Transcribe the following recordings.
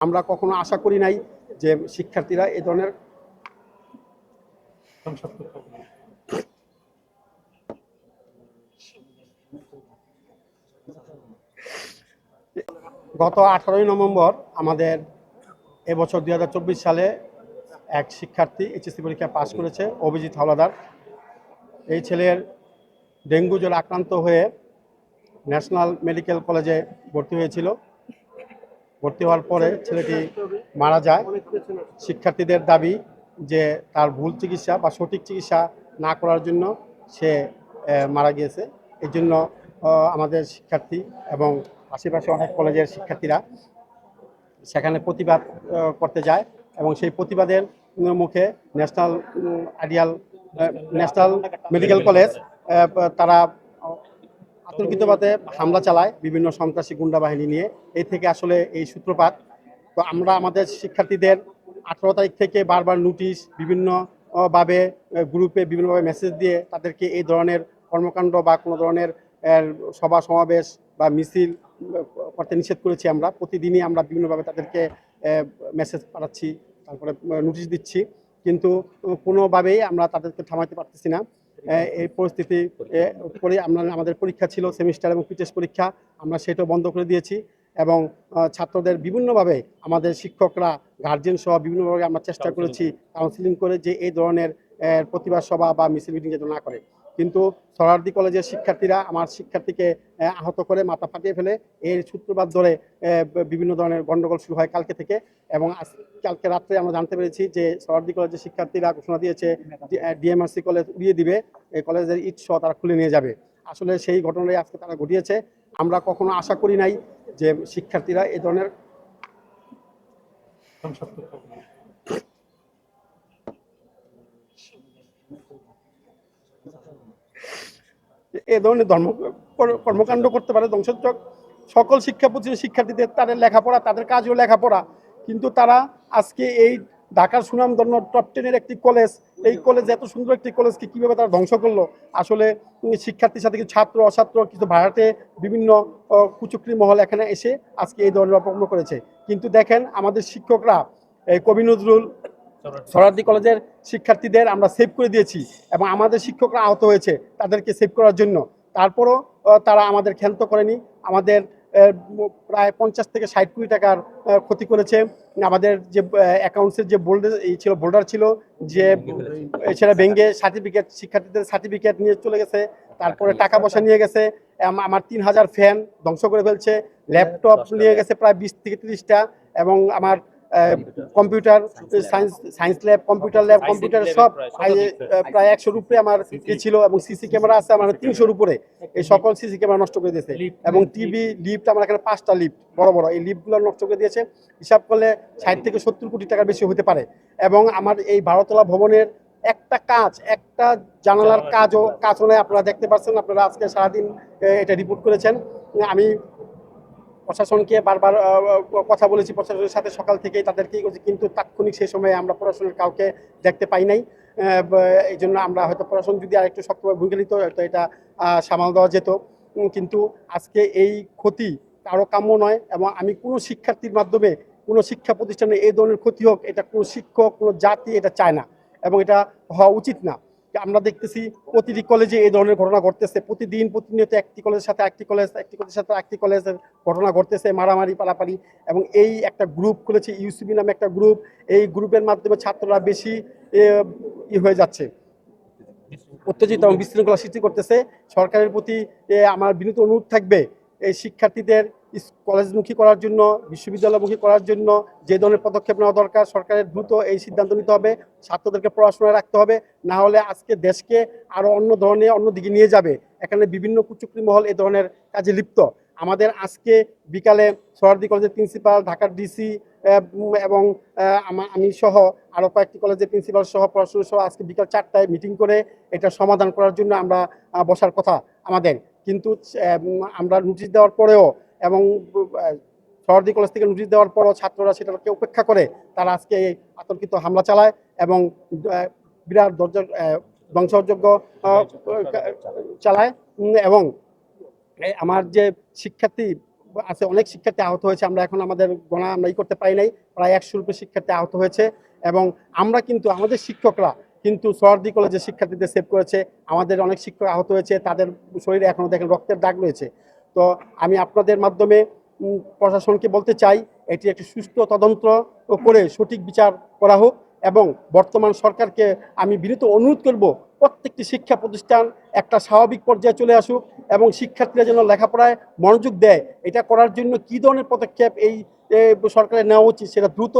আমরা কখনো আশা করি নাই যে শিক্ষার্থীরা এই ধরনের গত আঠারোই নভেম্বর আমাদের এবছর দু হাজার চব্বিশ সালে এক শিক্ষার্থী এইচএসসি পরীক্ষা পাশ করেছে, অভিজিৎ হাওলাদার। এই ছেলের ডেঙ্গু জ্বরে আক্রান্ত হয়ে ন্যাশনাল মেডিকেল কলেজে ভর্তি হয়েছিল। ভর্তি হওয়ার পরে ছেলেটি মারা যায়। শিক্ষার্থীদের দাবি যে তার ভুল চিকিৎসা বা সঠিক চিকিৎসা না করার জন্য সে মারা গিয়েছে। এই জন্য আমাদের শিক্ষার্থী এবং আশেপাশে অনেক কলেজের শিক্ষার্থীরা সেখানে প্রতিবাদ করতে যায় এবং সেই প্রতিবাদের মুখে national ideal national medical college তারা আতঙ্কিতভাবে হামলা চালায় বিভিন্ন সন্ত্রাসী গুন্ডা বাহিনী নিয়ে। এই থেকে আসলে এই সূত্রপাত। তো আমরা আমাদের শিক্ষার্থীদের আঠারো তারিখ থেকে বারবার নোটিশ বিভিন্ন ভাবে গ্রুপে বিভিন্নভাবে মেসেজ দিয়ে তাদেরকে এই ধরনের কর্মকাণ্ড বা কোনো ধরনের সভা সমাবেশ বা মিছিল করতে নিষেধ করেছি আমরা। প্রতিদিনই আমরা বিভিন্নভাবে তাদেরকে মেসেজ পাঠাচ্ছি, তারপরে নোটিশ দিচ্ছি। কিন্তু কোনোভাবেই আমরা তাদেরকে থামাতে পারতেছি না। এই পরিস্থিতি আমরা আমাদের পরীক্ষা ছিল সেমিস্টার এবং পিটেস পরীক্ষা আমরা সেটাও বন্ধ করে দিয়েছি এবং ছাত্রদের বিভিন্নভাবে আমাদের শিক্ষকরা গার্জেন সহ বিভিন্নভাবে আমরা চেষ্টা করেছি কাউন্সিলিং করে যে এই ধরনের প্রতিবাদ সভা বা মিছিল মিটিং যেন না করে। কিন্তু সরারদি কলেজের শিক্ষার্থীরা আমার শিক্ষার্থীকে আহত করে মাথা ফাটিয়ে ফেলে। এর সূত্রপাত ধরে বিভিন্ন ধরনের গণ্ডগোল শুরু হয় কালকে থেকে এবং কালকে রাত্রে আমরা জানতে পেরেছি যে সরারদি কলেজের শিক্ষার্থীরা ঘোষণা দিয়েছে ডিএমআরসি কলেজ উড়িয়ে দিবে এই কলেজের সহ তারা খুলে নিয়ে যাবে। আসলে সেই ঘটনাই আজকে তারা ঘটিয়েছে। আমরা কখনো আশা করি নাই যে শিক্ষার্থীরা এই ধরনের এ ধরনের ধর্ম কর্মকাণ্ড করতে পারে ধ্বংসযোগ সকল শিক্ষা প্রতিষ্ঠানের শিক্ষার্থীদের তাদের লেখাপড়া, তাদের কাজও লেখাপড়া। কিন্তু তারা আজকে এই ঢাকার সুনামধন্য টপ টেনের একটি কলেজ এই কলেজ এত সুন্দর একটি কলেজকে কীভাবে তারা ধ্বংস করল? আসলে শিক্ষার্থীর সাথে কিছু ছাত্র অছাত্র কিছু ভাড়াটে বিভিন্ন কুচক্রি মহল এখানে এসে আজকে এই ধরনের অপকর্ম করেছে। কিন্তু দেখেন আমাদের শিক্ষকরা, এই কবি নজরুল সরারদি কলেজের শিক্ষার্থীদের আমরা সেভ করে দিয়েছি এবং আমাদের শিক্ষকরা আহত হয়েছে তাদেরকে সেভ করার জন্য। তারপরও তারা আমাদের ক্ষান্ত করেনি। আমাদের প্রায় পঞ্চাশ থেকে ষাট কোটি টাকার ক্ষতি করেছে। আমাদের যে অ্যাকাউন্টসের যে বোল্ডার এই ছিল বোল্ডার ছিল যে সেটা ভেঙ্গে সার্টিফিকেট শিক্ষার্থীদের সার্টিফিকেট নিয়ে চলে গেছে। তারপরে টাকা পয়সা নিয়ে গেছে। আমার তিন হাজার ফ্যান ধ্বংস করে ফেলছে। ল্যাপটপ নিয়ে গেছে প্রায় বিশ থেকে তিরিশটা এবং আমার computer science science lab computer lab computer সব প্রায় একশোর উপরে আমার ই ছিল এবং সিসি ক্যামেরা আছে আমার তিনশোর উপরে। এই সকল সিসি ক্যামেরা নষ্ট করে দিয়েছে। এবং টিভি লিফট আমার এখানে পাঁচটা লিফট বড় বড়। এই লিফটগুলো নষ্ট করে দিয়েছে। হিসাব করলে ষাট থেকে সত্তর কোটি টাকার বেশি হতে পারে। এবং আমার এই বারোতলা ভবনের একটা কাজ একটা জানালার কাজও কাজও নেই আপনারা দেখতে পাচ্ছেন আপনারা আজকে সারাদিন এটা রিপোর্ট করেছেন। আমি প্রশাসনকে বারবার কথা বলেছি প্রশাসনের সাথে সকাল থেকেই তাদেরকে কিন্তু তাৎক্ষণিক সেই সময়ে আমরা প্রশাসনের কাউকে দেখতে পাই নাই। এই জন্য আমরা হয়তো প্রশাসন যদি আরেকটু শক্তভাবে ভূমিকা নিত, হয়তো এটা সামাল দেওয়া যেত। কিন্তু আজকে এই ক্ষতি কারও কাম্য নয় এবং আমি কোনো শিক্ষার্থীর মাধ্যমে, কোনো শিক্ষা প্রতিষ্ঠানে এই ধরনের ক্ষতি হোক, এটা কোনো শিক্ষক, কোনো জাতি এটা চায় না এবং এটা হওয়া উচিত না। আমরা দেখতেছি প্রতিটি কলেজে এই ধরনের ঘটনা ঘটতেছে। প্রতিদিন প্রতিনিয়ত একটি কলেজের সাথে একটি কলেজ একটি কলেজের সাথে একটি কলেজের ঘটনা ঘটতেছে, মারামারি পালাপারি এবং এই একটা গ্রুপ খুলেছে ইউসিবি নামে একটা গ্রুপ এই গ্রুপের মাধ্যমে ছাত্ররা বেশি ই হয়ে যাচ্ছে। উত্তেজিত এবং বিশৃঙ্খলা সৃষ্টি করতেছে। সরকারের প্রতি আমার বিনীত অনুরোধ থাকবে, এই শিক্ষার্থীদের কলেজমুখী করার জন্য, বিশ্ববিদ্যালয়মুখী করার জন্য যে ধরনের পদক্ষেপ নেওয়া দরকার, সরকারের দ্রুত এই সিদ্ধান্ত নিতে হবে, ছাত্রদেরকে পড়াশোনায় রাখতে হবে, না হলে আজকে দেশকে আরও অন্য ধরনের, অন্য দিকে নিয়ে যাবে। এখানে বিভিন্ন কুচুকরি মহল এ ধরনের কাজে লিপ্ত। আমাদের আজকে বিকালে সরারদি কলেজের প্রিন্সিপাল, ঢাকার ডিসি এবং আমি সহ আরও কয়েকটি কলেজের প্রিন্সিপাল সহ, পড়াশোনা সহ আজকে বিকাল চারটায় মিটিং করে এটা সমাধান করার জন্য আমরা বসার কথা আমাদের। কিন্তু আমরা নোটিশ দেওয়ার পরেও এবং সরদি কলেজ থেকে নোটিশ দেওয়ার পরও ছাত্ররা সেটাকে উপেক্ষা করে তারা আজকে এই আতঙ্কিত হামলা চালায় এবং বিরাট দরজা ধ্বংসযোগ্য চালায়। এবং আমার যে শিক্ষার্থী আছে, অনেক শিক্ষার্থী আহত হয়েছে। আমরা এখন আমাদের গণা আমরা ই করতে পারি নাই। প্রায় একশো রুপে শিক্ষার্থী আহত হয়েছে এবং আমরা কিন্তু, আমাদের শিক্ষকরা কিন্তু সরদি, কলেজের শিক্ষার্থীদের সেভ করেছে। আমাদের অনেক শিক্ষক আহত হয়েছে। তাদের শরীরে এখনও দেখেন রক্তের দাগ রয়েছে। তো আমি আপনাদের মাধ্যমে প্রশাসনকে বলতে চাই, এটি একটি সুস্থ তদন্ত করে সঠিক বিচার করা হোক এবং বর্তমান সরকারকে আমি বিনীত অনুরোধ করব, প্রত্যেকটি শিক্ষা প্রতিষ্ঠান একটা স্বাভাবিক পর্যায়ে চলে আসুক এবং শিক্ষার্থীরা যেন লেখাপড়ায় মনোযোগ দেয়। এটা করার জন্য কী ধরনের পদক্ষেপ এই সরকারের নেওয়া উচিত সেটা দ্রুত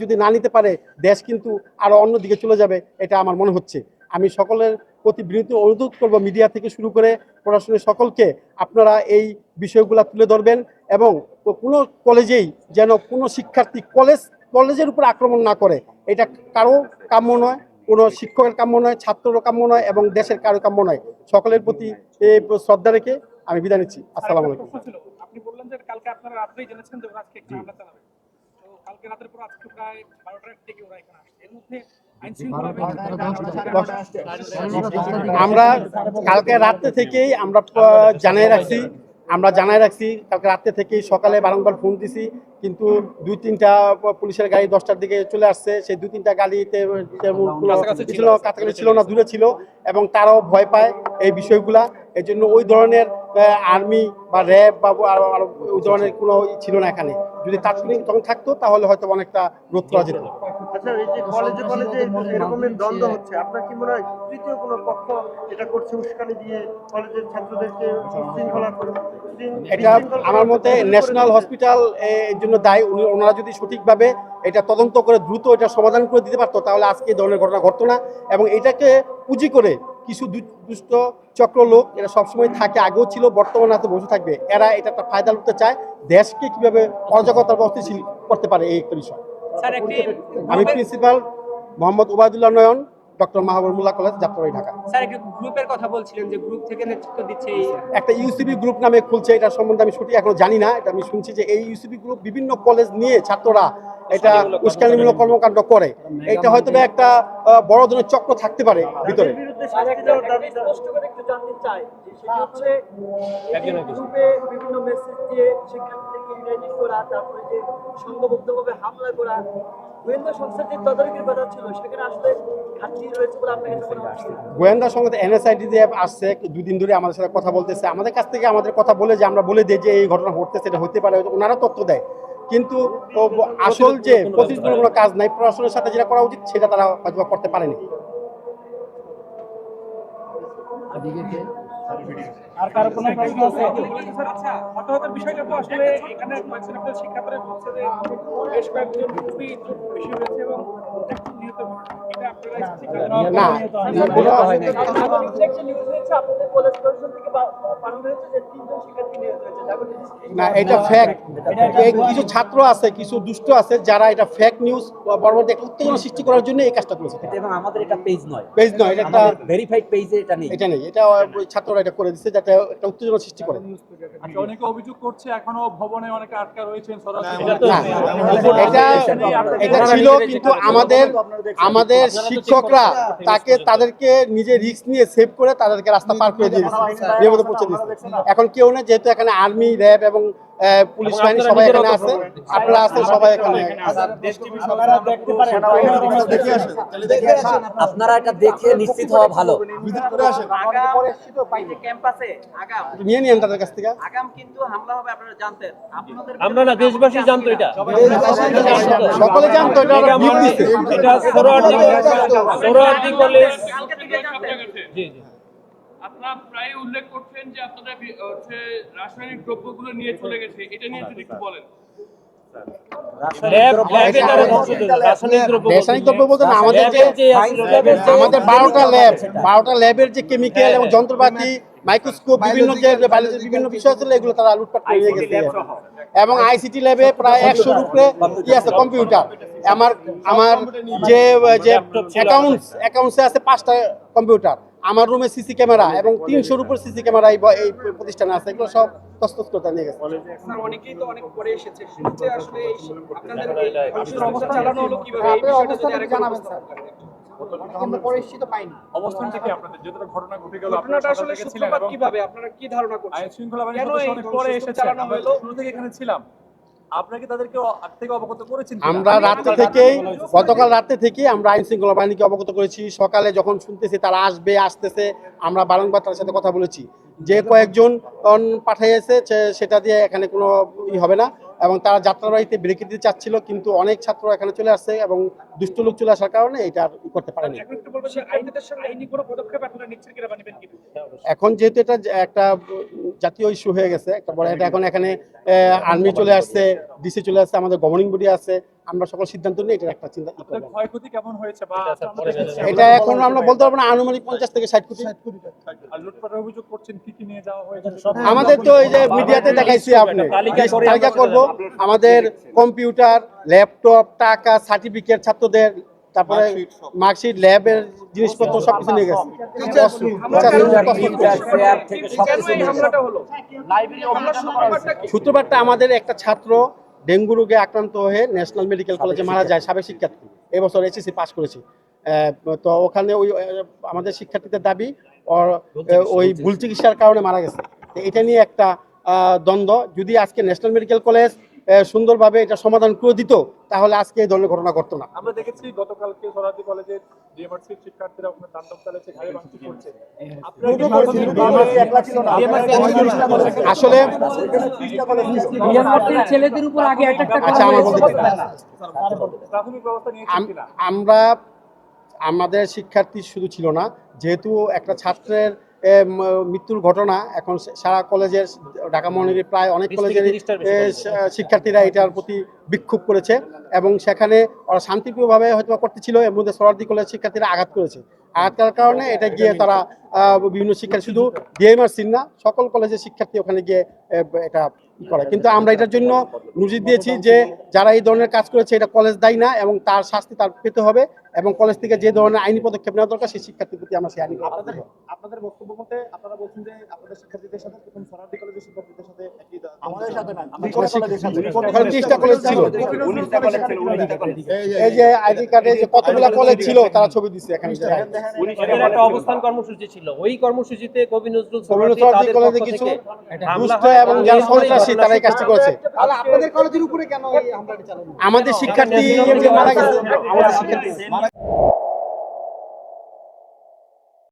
যদি না নিতে পারে, দেশ কিন্তু আরও অন্যদিকে চলে যাবে, এটা আমার মনে হচ্ছে। আমি সকলের প্রতি বিনীত অনুরোধ করব মিডিয়া থেকে শুরু করে প্রশাসনের সকলকে আপনারা এই বিষয়গুলো তুলে ধরবেন এবং কোনো কলেজেই যেন কোনো শিক্ষার্থী কলেজ কলেজের উপর আক্রমণ না করে। এটা কারও কাম্য নয় কোনো শিক্ষকের কাম্য নয় ছাত্রেরও কাম্য নয় এবং দেশের কারও কাম্য নয়। সকলের প্রতি শ্রদ্ধা রেখে আমি বিদায় নিচ্ছি। আসসালামু আলাইকুম। আপনি বললেন যে কালকে আপনারা রাত্রেই জেনেছেন যে আজকে একটি হামলা চালাবে। তো কালকে রাতের পর আজকে প্রায় বারোটার থেকে ওরা এখানে আসছে। এর মধ্যে আমরা কালকে রাত্রে থেকেই আমরা জানিয়ে রাখছি আমরা জানাই রাখছি কালকে রাত্রে থেকেই সকালে বারংবার ফোন দিছি কিন্তু দুই তিনটা পুলিশের গাড়ি দশটার দিকে চলে আসছে সেই দুই তিনটা গাড়িতে ছিল না, কাছাকাছি ছিল না দূরে ছিল এবং তারাও ভয় পায় এই বিষয়গুলা। এই জন্য ওই ধরনের আর্মি বা র্যাব বা ওই ধরনের কোনো ছিল না এখানে। যদি তাৎক্ষণিক তখন থাকতো তাহলে হয়তো অনেকটা রোধ করা যেত। আচ্ছা এই যে কলেজে কলেজে এরকমের দ্বন্দ্ব হচ্ছে। আপনার কি মনে হয় তৃতীয় কোনো পক্ষ এটা করছে উস্কানি দিয়ে কলেজের ছাত্রদেরকে শৃঙ্খলা করে? এটা আমার মতে ন্যাশনাল হসপিটাল এর জন্য দায়ী উনি- ওনারা যদি সঠিকভাবে এটা তদন্ত করে দ্রুত এটা সমাধান করে দিতে পারতো তাহলে আজকে এই ধরনের ঘটনা ঘটতো না। এবং এটাকে পুঁজি করে কিছু দু- দুষ্ট চক্র লোক এরা সবসময় থাকে আগেও ছিল বর্তমানে হাতে বসে থাকবে। এরা এটা একটা ফায়দা লুটতে চায়। দেশকে কীভাবে অরাজকতার অস্থিতিশীল করতে পারে এই একটা বিষয়। স্যার একটি আমি principal Mohammad Obaidullah Nayan doctor Mahbubullah college Jatrabari Dhaka. Sir একটু গ্রুপের কথা বলছিলেন যে গ্রুপ থেকে নেতৃত্ব দিচ্ছে একটা ইউসিবি গ্রুপ নামে খুলছে এটা সম্বন্ধে আমি সঠিক এখনও জানি না এটা আমি শুনছি যে এই ইউসিবি গ্রুপ বিভিন্ন কলেজ নিয়ে ছাত্ররা এটা উস্কানিমূলক কর্মকাণ্ড। করে। এটা হয়তো একটা আহ, বড় ধরনের চক্র থাকতে পারে ভিতরে। এর বিরুদ্ধে শাস্তি দেওয়ার দাবি স্পষ্ট করে একটু জানতে চাই যে সেটা হচ্ছে এই যে গ্রুপে বিভিন্ন মেসেজ দিয়ে করা তারপরে যে সংঘবদ্ধভাবে হামলা করা গোয়েন্দা সংস্থার যে তদারকির কথা ছিল সেখানে আসলে ঘাটতি রয়েছে বলে আপনার কাছে হচ্ছে? গোয়েন্দা সংস্থা এনএসআইডি দিয়ে আসছে দুই দিন ধরে আমাদের সাথে কথা বলতেছে। আমাদের কাছ থেকে আমাদের কথা বলে যে আমরা বলে দিই যে এই ঘটনা ঘটতেছে এটা হতে পারে ওনারা তথ্য দেয়। কিন্তু আসল যে কোনো কাজ নাই প্রশাসনের সাথে যেটা করা উচিত সেটা তারা হয়তো করতে পারেনি। আর কারও কোনো প্রশ্ন আছে? আচ্ছা হতাহতের বিষয়টা তো আসলে এখানে শিক্ষার্থীরা বলছে যে বেশ কয়েকজন খুবই বেশি হয়েছে এবং না এটা ফ্যাক্ট কিছু ছাত্র আছে কিছু দুষ্ট আছে যারা এটা ফ্যাক নিউজ পরবর্তী একটা উত্তেজনা সৃষ্টি করার জন্য এই কাজটা করেছে এবং আমাদের এটা পেজ নয় পেজ নয় এটা একটা ভেরিফাইড পেজে এটা নেই এটা নেই এটা ওই ছাত্ররা এটা করে দিচ্ছে যাতে একটা উত্তেজনা সৃষ্টি করে আচ্ছা, অনেকে অভিযোগ করছে এখনও ভবনে অনেকে আটকা রয়েছেন সরাসরি এটা এটা ছিল কিন্তু আমাদের আমাদের শিক্ষকরা তাকে তাদেরকে নিজে রিস্ক নিয়ে সেভ করে তাদেরকে রাস্তা পার করে দিয়েছে পৌঁছে দিচ্ছে এখন কেউ না যেহেতু এখানে আর্মি র্যাব এবং পুলিশ বাহিনী সবাই এখানে আছে? আপনারা আছেন সবাই এখানে আপনারা এটা দেখে নিশ্চিত হওয়া ভালো। ক্যাম্পাসে আগাম। নিয়ে নিন তাদের কাছ থেকে। আগাম কিন্তু হামলা হবে আপনারা জানতেন। আমরা না দেশবাসী জানতো এটা। সকলে জানতো এটা। এটা। সোহরাওয়ার্দী সোহরাওয়ার্দী কলেজ জি জি। আপনারা প্রায় উল্লেখ করছেন যে আপনারা হচ্ছে রাসায়নিক দ্রব্যগুলো নিয়ে চলে গেছে। এটা নিয়ে যদি একটু বলেন। ল্যাব ল্যাবে তারা ধ্বংস করেছে, রাসায়নিক দ্রব্য বলতে আমাদের বারোটা ল্যাব বারোটা ল্যাবের যে কেমিক্যাল এবং যন্ত্রপাতি মাইক্রোস্কোপ বিভিন্ন যে বিভিন্ন বিষয় ছিল এগুলো তারা লুটপাট করে নিয়ে গেছে। এবং আইসিটি ল্যাবে প্রায় একশোর উপরে কি আছে কম্পিউটার। আমার আমার যে যে অ্যাকাউন্টস অ্যাকাউন্টসে আছে পাঁচটা কম্পিউটার। আমার রুমে সিসি ক্যামেরা এবং তিনশোর উপর সিসি ক্যামেরা এই ব- এই প্রতিষ্ঠানে আছে এগুলো সব তস্তস নিয়ে গেছে। স্যার অনেকেই তো অনেক পরে এসেছে। শুরুতে আসলে এই আপনাদের এই অবস্থা চালানো হলো কীভাবে? এই বিষয়টা যদি আরেকটু উপস্থাপন করেন। অবস্থান থেকে আপনাদের যতটা ঘটনা ঘটে গেল ঘটনাটা আসলে সূত্রপাত কীভাবে? আপনারা কি ধারণা করছেন? আইন শৃঙ্খলা বাহিনীর কেন সদস্য এই অনেক পরে ধ্বংসস্তূপ এসেছেন? চালানো আমরা হলো? শুরু থেকে এখানে ছিলাম। আপনাকে তাদেরকে থেকে অবগত করেছেন আমরা রাত্রে থেকেই গতকাল রাত্রে থেকে আমরা আইন শৃঙ্খলা বাহিনীকে অবগত করেছি। সকালে যখন শুনতেছি তারা আসবে আসতেছে আমরা বারংবার তার সাথে কথা বলেছি। যে কয়েকজন সে- সেটা দিয়ে এখানে কোনো ই হবে না। এবং তারা যাত্রাবাড়িতে ব্রেকে দিতে চাচ্ছিল কিন্তু অনেক ছাত্র এখানে চলে আসছে এবং দুষ্ট লোক চলে আসার কারণে এটা আর করতে পারেনি। এখন একটু বলবেন যে আইনদের সঙ্গে আইনি কোনো পদক্ষেপ আপনারা নিচ্ছেন কিনা বা নেবেন কিনা? এখন যেহেতু এটা একটা জাতীয় ইস্যু হয়ে গেছে একটা বড় এটা এখন এখানে আর্মি চলে আসছে ডিসি চলে আসছে আমাদের গভর্নিং বডি আছে আমরা সকল সিদ্ধান্ত নিয়ে এটার একটা চিন্তা। ক্ষয়ক্ষতি কেমন হয়েছে বা এটা এখন আমরা বলতে পারব না আনুমানিক পঞ্চাশ থেকে ষাট কোটি। অভিযোগ করছেন কি কি নিয়ে যাওয়া হয়েছে? আমাদের তো এই যে মিডিয়াতে দেখাইছি আপনি। তালিকা করে তালিকা করব। আমাদের কম্পিউটার ল্যাপটপ টাকা সার্টিফিকেট ছাত্রদের তারপরে মার্কশিট ল্যাবের জিনিসপত্র সবকিছু নিয়ে গেছে। সূত্রপাতটা আমাদের একটা ছাত্র ডেঙ্গু রোগে আক্রান্ত হয়ে ন্যাশনাল মেডিকেল কলেজে মারা যায় সাবেক শিক্ষার্থী। এবছর এসএসসি পাস করেছি। আহ, তো ওখানে ওই আমাদের শিক্ষার্থীদের দাবি ওর ওই ভুল চিকিৎসার কারণে মারা গেছে। এটা নিয়ে একটা দ্বন্দ্ব। যদি আজকে ন্যাশনাল মেডিকেল কলেজ সুন্দরভাবে এটা সমাধান করে দিত তাহলে আজকে এই ধরনের ঘটনা ঘটতো না। আমরা দেখেছি গতকালকে সরাতি কলেজের ডিএমআরসির শিক্ষার্থীরা ওখানে তাণ্ডব চালাচ্ছে ঘাড়ে ভাঙচুর করছে আসলে ছেলেদের উপর আগে আচ্ছা আমার বলতে প্রাথমিক ব্যবস্থা নিয়েছেন আমরা আমাদের শিক্ষার্থী শুধু ছিল না যেহেতু একটা ছাত্রের মৃত্যুর ঘটনা। এখন সারা কলেজের ঢাকা মহানগরীর প্রায় অনেক কলেজের শিক্ষার্থীরা এটার প্রতি বিক্ষোভ করেছে এবং সেখানে ওরা শান্তিপ্রিয়ভাবে হয়তো করতেছিল এর মধ্যে সরার্দি কলেজের শিক্ষার্থীরা আঘাত করেছে। আঘাত করার কারণে এটা গিয়ে তারা বিভিন্ন শিক্ষার্থী শুধু ডিএমআরসির না সকল কলেজের শিক্ষার্থী ওখানে গিয়ে এটা করে। কিন্তু আমরা এটার জন্য নজির দিয়েছি যে যারা এই ধরনের কাজ করেছে এটা কলেজ দায়ী না এবং তার শাস্তি তার পেতে হবে এবং কলেজ থেকে যে ধরনের আইনি পদক্ষেপ নেওয়া দরকার সেই শিক্ষার্থীর প্রতি আমরা সেই আইনি আপনাদের বক্তব্য মতে আপনারা বলছেন যে আপনাদের শিক্ষার্থীদের সাথে প্রথম সরার্দি কলেজের শিক্ষার্থীদের সাথে একই আমাদের সাথে না ত্রিশটা কলেজ ছিল। এই যে আইডি কার্ডে যে কতগুলা কলেজ ছিল তারা ছবি দিচ্ছে এখানে। অবস্থান কর্মসূচি ছিল। ওই কর্মসূচিতে কবি নজরুল কিছু এবং যারা সন্ত্রাসী তারা এই কাজটি করেছে। আপনাদের কলেজের উপরে কেন এই হামলাটি চালানো আমাদের শিক্ষার্থী মারা গেছে আমাদের শিক্ষার্থী।